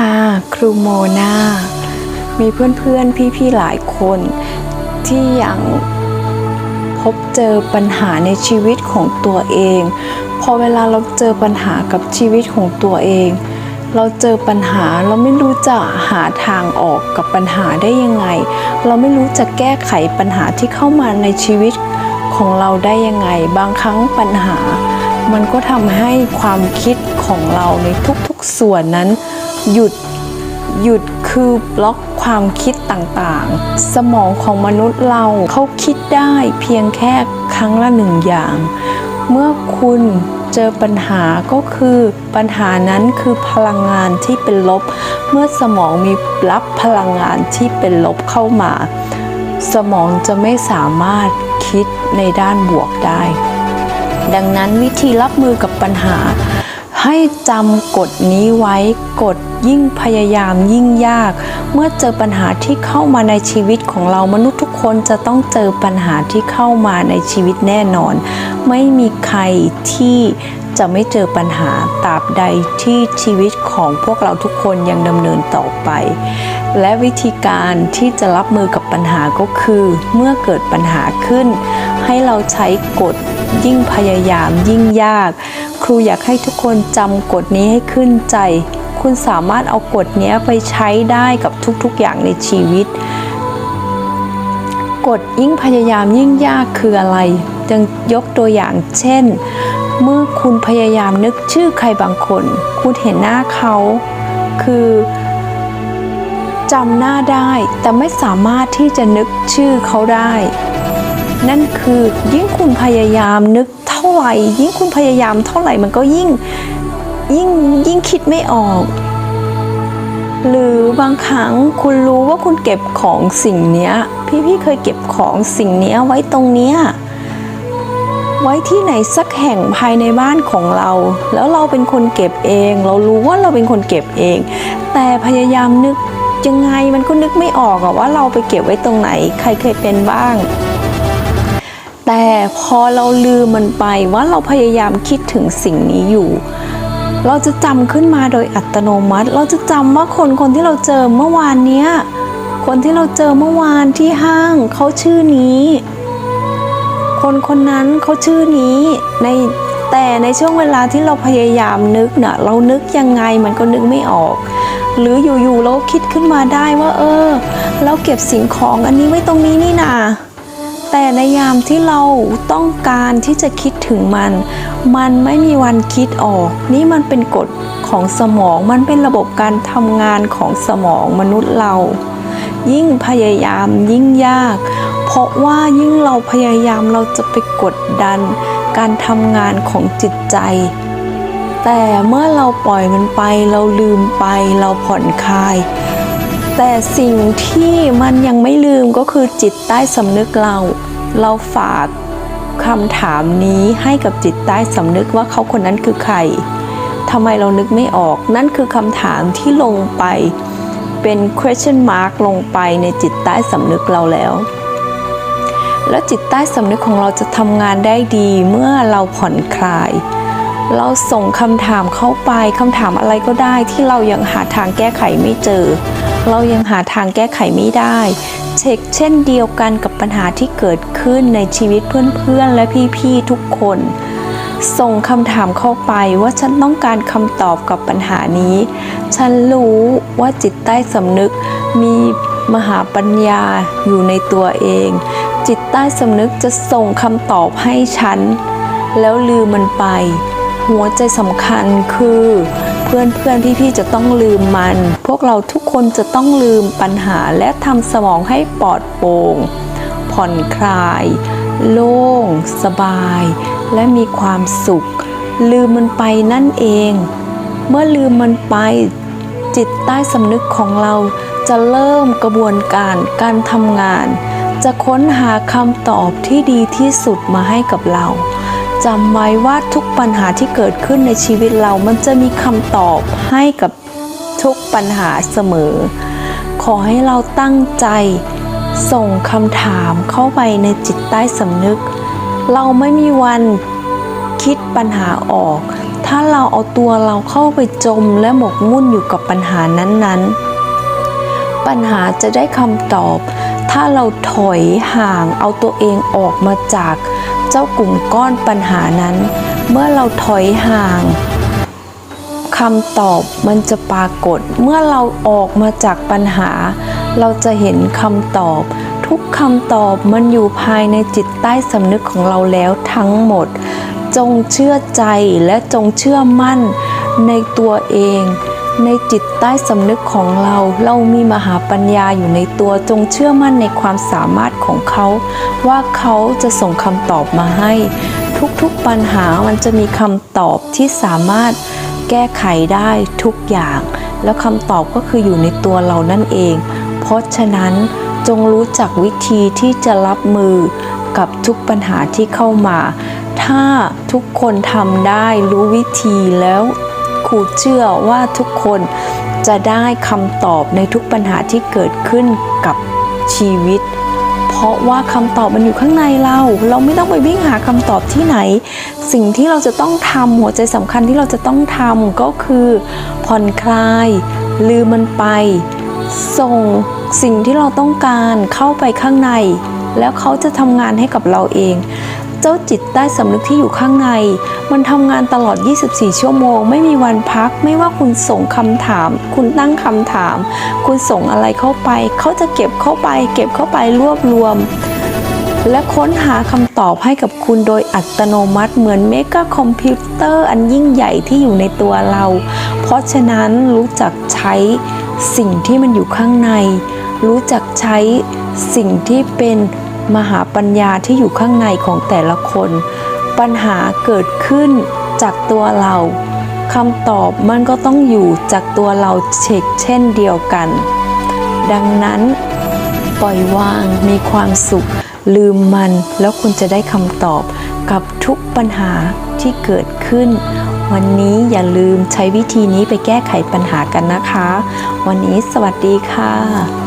ค่ะครูโมนามีเพื่อนๆ พี่ๆ หลายคน ที่ยังพบเจอปัญหาในชีวิตของตัวเอง พอเวลาเราเจอปัญหากับชีวิตของตัวเอง เราเจอปัญหาเราไม่รู้จะหาทางออกกับปัญหาได้ยังไง เราไม่รู้จะแก้ไขปัญหาที่เข้ามาในชีวิตของเราได้ยังไง บางครั้งปัญหา มันก็ทำให้ความคิดของเราในทุกๆส่วนนั้น หยุดหยุดคือบล็อกความคิดต่างๆ สมองของมนุษย์เราเขาคิดได้เพียงแค่ครั้งละหนึ่งอย่าง เมื่อคุณเจอปัญหาก็คือปัญหานั้นคือพลังงานที่เป็นลบ เมื่อสมองมีรับพลังงานที่เป็นลบเข้ามา สมองจะไม่สามารถคิดในด้านบวกได้ ดังนั้นวิธีรับมือกับปัญหา ให้จำกฎนี้ไว้กฎยิ่งพยายามยิ่งยาก เมื่อเจอปัญหาที่เข้ามาในชีวิตของเรามนุษย์ทุกคนจะต้องเจอปัญหาที่เข้ามาในชีวิตแน่นอน ไม่มีใครที่จะไม่เจอปัญหาตราบใดที่ชีวิตของพวกเราทุกคนยังดำเนินต่อไป และวิธีการที่จะรับมือกับปัญหาก็คือ เมื่อเกิดปัญหาขึ้น ให้เราใช้กฎยิ่งพยายามยิ่งยาก ครูอยากให้ทุกคนจำกฎนี้ให้ขึ้นใจ คุณสามารถเอากฎนี้ไปใช้ได้กับทุกๆอย่างในชีวิต กฎยิ่งพยายามยิ่งยากคืออะไรจึงยกตัวอย่างเช่น เมื่อคุณพยายามนึกชื่อใครบางคน คุณเห็นหน้าเขา คือจำหน้าได้แต่ไม่สามารถที่จะนึกชื่อเขาได้ นั่นคือยิ่งคุณพยายามนึก ท่าไหร่ ยิ่งคุณพยายามเท่าไหร่มันก็ยิ่งยิ่งยิ่งคิดไม่ออก หรือบางครั้งคุณรู้ว่าคุณเก็บของสิ่งเนี้ยพี่ๆเคยเก็บของสิ่งเนี้ยไว้ตรงเนี้ยไว้ที่ไหนสักแห่งภายในบ้านของเรา แล้วเราเป็นคนเก็บเอง เรารู้ว่าเราเป็นคนเก็บเอง แต่พยายามนึกยังไงมันก็นึกไม่ออกอะว่าเราไปเก็บไว้ตรงไหน ใครเคยเป็นบ้าง แต่พอเราลืมมันไปว่าเราพยายามคิดถึงสิ่งนี้อยู่ เราจะจำขึ้นมาโดยอัตโนมัติ เราจะจำว่าคนคนที่เราเจอเมื่อวานเนี้ยคนที่เราเจอเมื่อวานที่ห้างเขาชื่อนี้ คนคนนั้นเขาชื่อนี้ในแต่ในช่วงเวลาที่เราพยายามนึกเนะ่ะเรานึกยังไงมันก็นึกไม่ออก หรืออยู่ๆเราคิดขึ้นมาได้ว่า เออ เราเก็บสิ่งของอันนี้ไว้ตรงนี้นี่นา แต่ในยามที่เราต้องการที่จะคิดถึงมัน มันไม่มีวันคิดออก นี่มันเป็นกฎของสมอง มันเป็นระบบการทำงานของสมองมนุษย์เรา ยิ่งพยายามยิ่งยาก เพราะว่ายิ่งเราพยายามเราจะไปกดดัน การทำงานของจิตใจ แต่เมื่อเราปล่อยมันไป เราลืมไป เราผ่อนคลาย แต่สิ่งที่มันยังไม่ลืมก็คือจิตใต้สำนึกเรา เราฝากคำถามนี้ให้กับจิตใต้สำนึกว่าเขาคนนั้นคือใครทำไมเรานึกไม่ออก นั่นคือคำถามที่ลงไปเป็น question mark ลงไปในจิตใต้สำนึกเราแล้ว แล้วจิตใต้สำนึกของเราจะทำงานได้ดีเมื่อเราผ่อนคลาย เราส่งคำถามเข้าไปคำถามอะไรก็ได้ที่เรายังหาทางแก้ไขไม่เจอ เรายังหาทางแก้ไขไม่ได้ เช็คเช่นเดียวกันกับปัญหาที่เกิดขึ้นในชีวิตเพื่อนๆ และพี่ๆ ทุกคน ส่งคำถามเข้าไปว่าฉันต้องการคำตอบกับปัญหานี้ ฉันรู้ว่าจิตใต้สำนึกมีมหาปัญญาอยู่ในตัวเอง จิตใต้สำนึกจะส่งคำตอบให้ฉัน แล้วลืมมันไป หัวใจสำคัญคือ เพื่อนเพื่อนพี่ๆจะต้องลืมมัน พวกเราทุกคนจะต้องลืมปัญหาและทำสมองให้ปลอดโปร่งผ่อนคลาย โล่ง สบาย และมีความสุข ลืมมันไปนั่นเอง เมื่อลืมมันไป จิตใต้สำนึกของเราจะเริ่มกระบวนการการทำงาน จะค้นหาคำตอบที่ดีที่สุดมาให้กับเรา จำไว้ว่าทุกปัญหาที่เกิดขึ้นในชีวิตเรามันจะมีคำตอบให้กับทุกปัญหาเสมอ ขอให้เราตั้งใจส่งคำถามเข้าไปในจิตใต้สำนึก เราไม่มีวันคิดปัญหาออก ถ้าเราเอาตัวเราเข้าไปจมและหมกมุ่นอยู่กับปัญหานั้นๆ ปัญหาจะได้คำตอบ ถ้าเราถอยห่างเอาตัวเองออกมาจาก เจ้ากลุ่มก้อนปัญหานั้น เมื่อเราถอยห่างคำตอบมันจะปรากฏเมื่อเราออกมาจากปัญหา เราจะเห็นคำตอบ ทุกคำตอบมันอยู่ภายในจิตใต้สำนึกของเราแล้วทั้งหมด จงเชื่อใจและจงเชื่อมั่นในตัวเอง ในจิตใต้สำนึกของเรา เรามีมหาปัญญาอยู่ในตัวจงเชื่อมั่นในความสามารถของเขา ว่าเขาจะส่งคำตอบมาให้ ทุกๆปัญหามันจะมีคำตอบที่สามารถแก้ไขได้ทุกอย่าง แล้วคำตอบก็คืออยู่ในตัวเรานั่นเอง เพราะฉะนั้นจงรู้จักวิธีที่จะรับมือกับทุกปัญหาที่เข้ามา ถ้าทุกคนทำได้รู้วิธีแล้ว ครูเชื่อว่าทุกคนจะได้คำตอบในทุกปัญหาที่เกิดขึ้นกับชีวิต เพราะว่าคำตอบมันอยู่ข้างในเรา เราไม่ต้องไปวิ่งหาคำตอบที่ไหน สิ่งที่เราจะต้องทำหัวใจสำคัญที่เราจะต้องทำก็คือผ่อนคลาย ลืมมันไป ส่งสิ่งที่เราต้องการเข้าไปข้างใน แล้วเขาจะทำงานให้กับเราเอง เจ้าจิตใต้สำนึกที่อยู่ข้างใน มันทำงานตลอด 24 ชั่วโมง ไม่มีวันพัก ไม่ว่าคุณส่งคำถาม คุณตั้งคำถาม คุณส่งอะไรเข้าไป เขาจะเก็บเข้าไป เก็บเข้าไปรวบรวม และค้นหาคำตอบให้กับคุณโดยอัตโนมัติเหมือนเมกะคอมพิวเตอร์อันยิ่งใหญ่ที่อยู่ในตัวเรา เพราะฉะนั้นรู้จักใช้สิ่งที่มันอยู่ข้างใน รู้จักใช้สิ่งที่เป็น มหาปัญญาที่อยู่ข้างในของแต่ละคน ปัญหาเกิดขึ้นจากตัวเราคำตอบมันก็ต้องอยู่จากตัวเราเช็คเช่นเดียวกัน ดังนั้น ปล่อยวางมีความสุข ลืมมันแล้วคุณจะได้คำตอบกับทุกปัญหาที่เกิดขึ้น วันนี้อย่าลืมใช้วิธีนี้ไปแก้ไขปัญหากันนะคะ วันนี้สวัสดีค่ะ